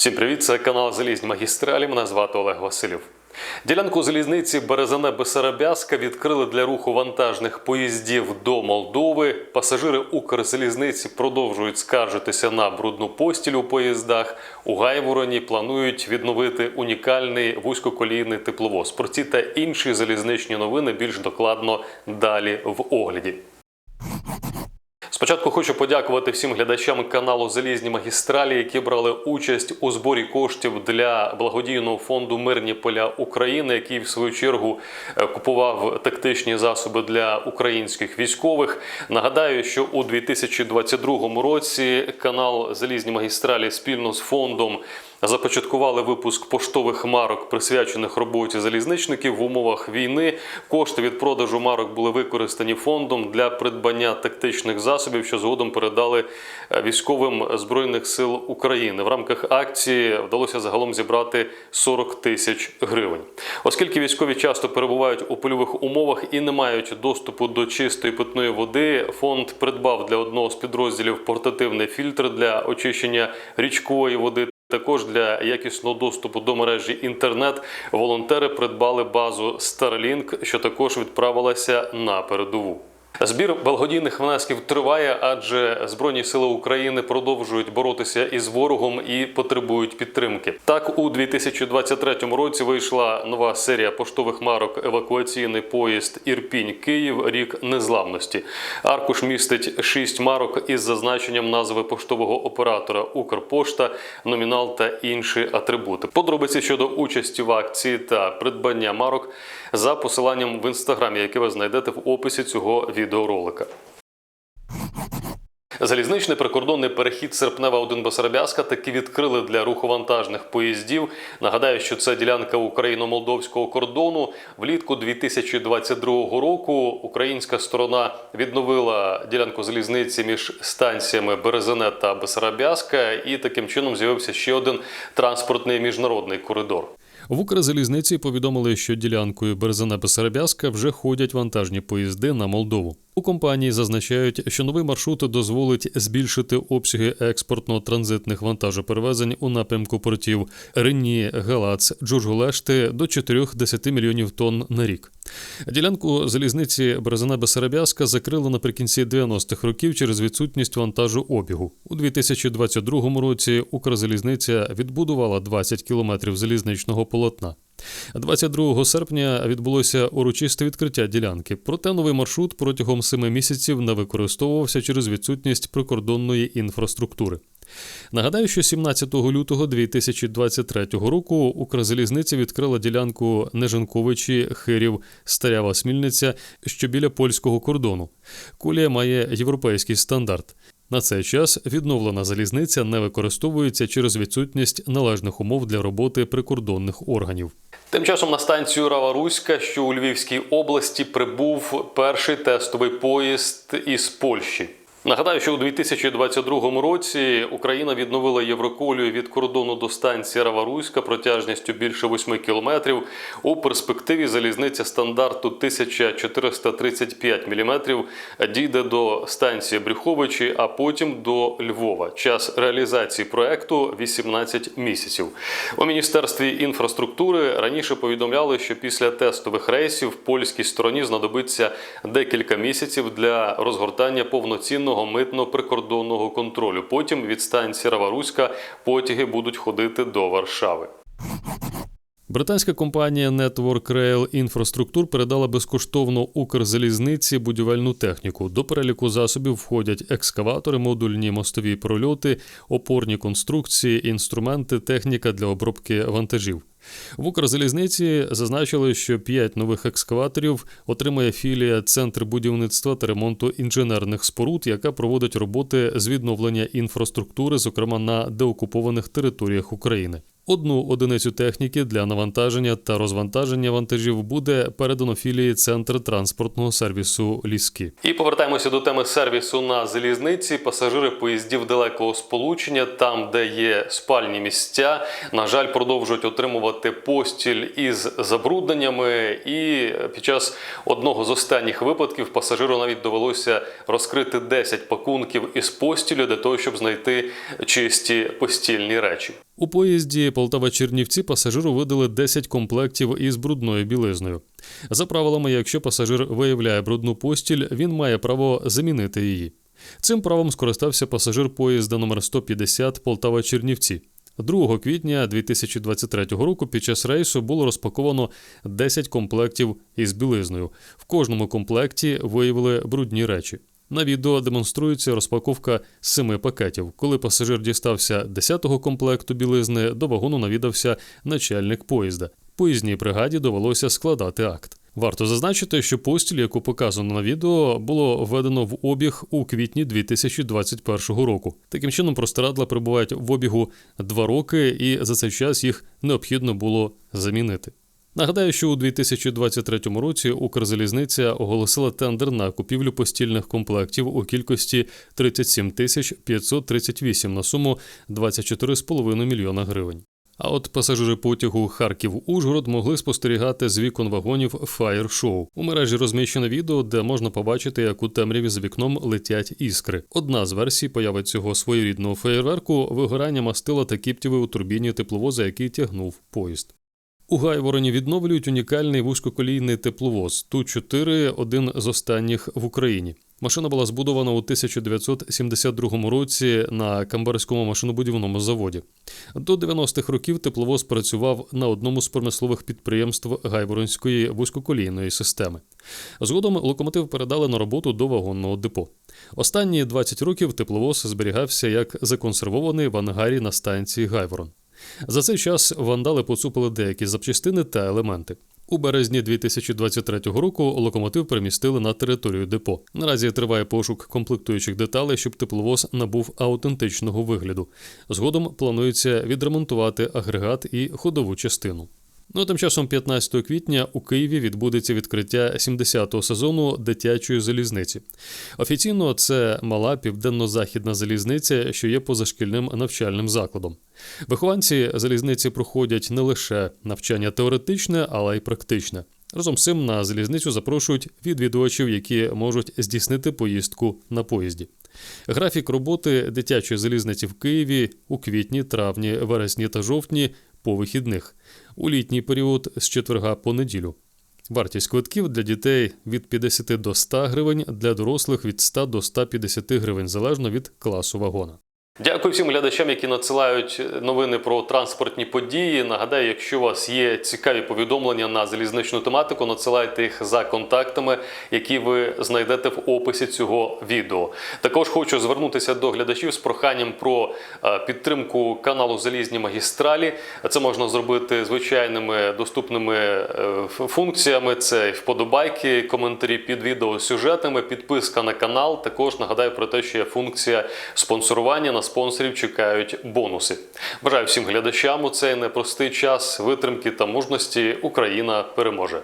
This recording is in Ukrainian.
Всім привіт, це канал Залізні магістралі. Мене звати Олег Василів. Ділянку залізниці Березане Бесарабяска відкрили для руху вантажних поїздів до Молдови. Пасажири Укрзалізниці продовжують скаржитися на брудну постіль у поїздах. У Гайвороні планують відновити унікальний вузькоколійний тепловоз. Про ці та інші залізничні новини більш докладно далі в огляді. Спочатку хочу подякувати всім глядачам каналу Залізні магістралі, які брали участь у зборі коштів для благодійного фонду Мирні поля України, який в свою чергу е, купував тактичні засоби для українських військових. Нагадаю, що у 2022 році канал Залізні магістралі спільно з фондом. Започаткували випуск поштових марок, присвячених роботі залізничників в умовах війни. Кошти від продажу марок були використані фондом для придбання тактичних засобів, що згодом передали е, військовим збройних сил України. В рамках акції вдалося загалом зібрати 40 тисяч гривень. Оскільки військові часто перебувають у польових умовах і не мають доступу до чистої питної води, фонд придбав для одного з підрозділів портативний фільтр для очищення річкової води. Також для якісного доступу до мережі інтернет волонтери придбали базу Starlink, що також відправилася на передову. Збір благодійних внесків триває, адже Збройні сили України продовжують боротися із ворогом і потребують підтримки. Так, у 2023 році вийшла нова серія поштових марок Евакуаційний поїзд Ірпінь Київ Рік незламності. Аркуш містить шість марок із зазначенням назви поштового оператора Укрпошта, номінал та інші атрибути. Подробиці щодо участі в акції та придбання марок за посиланням в інстаграмі, яке ви знайдете в описі цього відеоролика. Залізничний прикордонний перехід Серпнева 1 Басарабяска таки відкрили для руху вантажних поїздів. Нагадаю, що це ділянка україно-молдовського кордону. Влітку 2022 року українська сторона відновила ділянку залізниці між станціями Березене та Басарабяска, і таким чином з'явився ще один транспортний міжнародний коридор. В Укрзалізниці повідомили, що ділянкою березана Бесарабяска вже ходять вантажні поїзди на Молдову. У компанії зазначають, що новий маршрут дозволить збільшити обсяги експортно-транзитних вантажоперевезень у напрямку портів Рені, Галац, Джургулешти до 4-10 мільйонів тонн на рік. Ділянку залізниці Березана Бесарабяска закрили наприкінці 90-х років через відсутність вантажу обігу. У 2022 році Укрзалізниця відбудувала 20 кілометрів залізничного полотна. 22 серпня відбулося урочисте відкриття ділянки. Проте новий маршрут протягом семи місяців не використовувався через відсутність прикордонної інфраструктури. Нагадаю, що 17 лютого 2023 року Укрзалізниця відкрила ділянку Нежанковичі, Хирів, Старява Смільниця, що біля польського кордону. Колія має європейський стандарт. На цей час відновлена залізниця не використовується через відсутність належних умов для роботи прикордонних органів. Тим часом на станцію Рава Руська, що у Львівській області, прибув перший тестовий поїзд із Польщі. Нагадаю, що у 2022 році Україна відновила Євроколію від кордону до станції Раваруська протяжністю більше 8 кілометрів. У перспективі залізниця стандарту 1435 мм дійде до станції Брюховичі, а потім до Львова. Час реалізації проекту 18 місяців. У міністерстві інфраструктури раніше повідомляли, що після тестових рейсів польській стороні знадобиться декілька місяців для розгортання повноцінного митно-прикордонного контролю. Потім від станції Раваруська потяги будуть ходити до Варшави. Британська компанія Network Rail Infrastructure передала безкоштовно Укрзалізниці будівельну техніку. До переліку засобів входять екскаватори, модульні мостові прольоти, опорні конструкції, інструменти, техніка для обробки вантажів. В Укрзалізниці зазначили, що п'ять нових екскаваторів отримає філія Центр будівництва та ремонту інженерних споруд, яка проводить роботи з відновлення інфраструктури, зокрема на деокупованих територіях України. Одну одиницю техніки для навантаження та розвантаження вантажів буде передано філії Центр транспортного сервісу Ліски. І повертаємося до теми сервісу на залізниці. Пасажири поїздів далекого сполучення, там де є спальні місця, на жаль, продовжують отримувати постіль із забрудненнями. І під час одного з останніх випадків пасажиру навіть довелося розкрити 10 пакунків із постілю для того, щоб знайти чисті постільні речі. У поїзді Полтава-Чернівці пасажиру видали 10 комплектів із брудною білизною. За правилами, якщо пасажир виявляє брудну постіль, він має право замінити її. Цим правом скористався пасажир поїзда номер 150 Полтава-Чернівці. 2 квітня 2023 року під час рейсу було розпаковано 10 комплектів із білизною. В кожному комплекті виявили брудні речі. На відео демонструється розпаковка семи пакетів. Коли пасажир дістався 10-го комплекту білизни, до вагону навідався начальник поїзда. Поїзній бригаді довелося складати акт. Варто зазначити, що постіль, яку показано на відео, було введено в обіг у квітні 2021 року. Таким чином, простирадла перебувають в обігу два роки, і за цей час їх необхідно було замінити. Нагадаю, що у 2023 році Укрзалізниця оголосила тендер на купівлю постільних комплектів у кількості 37 тисяч 538 на суму 24,5 мільйона гривень. А от пасажири потягу Харків-Ужгород могли спостерігати з вікон вагонів фаєр-шоу. У мережі розміщено відео, де можна побачити, як у темряві за вікном летять іскри. Одна з версій появи цього своєрідного феєрверку вигорання мастила та кіптєви у турбіні тепловоза, який тягнув поїзд. У Гайвороні відновлюють унікальний вузькоколійний тепловоз Ту-4, один з останніх в Україні. Машина була збудована у 1972 році на Камбарському машинобудівному заводі. До 90-х років тепловоз працював на одному з промислових підприємств Гайворонської вузькоколійної системи. Згодом локомотив передали на роботу до вагонного депо. Останні 20 років тепловоз зберігався як законсервований в ангарі на станції Гайворон. За цей час вандали поцупили деякі запчастини та елементи. У березні 2023 року локомотив перемістили на територію депо. Наразі триває пошук комплектуючих деталей, щоб тепловоз набув аутентичного вигляду. Згодом планується відремонтувати агрегат і ходову частину. Ну а тим часом, 15 квітня, у Києві відбудеться відкриття 70-го сезону дитячої залізниці. Офіційно це мала південно-західна залізниця, що є позашкільним навчальним закладом. Вихованці залізниці проходять не лише навчання теоретичне, але й практичне. Разом з цим на залізницю запрошують відвідувачів, які можуть здійснити поїздку на поїзді. Графік роботи дитячої залізниці в Києві у квітні, травні, вересні та жовтні по вихідних, у літній період з четверга по неділю. Вартість квитків для дітей від 50 до 100 гривень, для дорослих від 100 до 150 гривень, залежно від класу вагона. Дякую всім глядачам, які надсилають новини про транспортні події. Нагадаю, якщо у вас є цікаві повідомлення на залізничну тематику, надсилайте їх за контактами, які ви знайдете в описі цього відео. Також хочу звернутися до глядачів з проханням про е, підтримку каналу Залізні магістралі. Це можна зробити звичайними доступними е, функціями. Це вподобайки, коментарі під відео сюжетами, підписка на канал. Також нагадаю про те, що є функція спонсорування на спонсорів чекають бонуси. Бажаю всім глядачам у цей непростий час витримки та мужності. Україна переможе.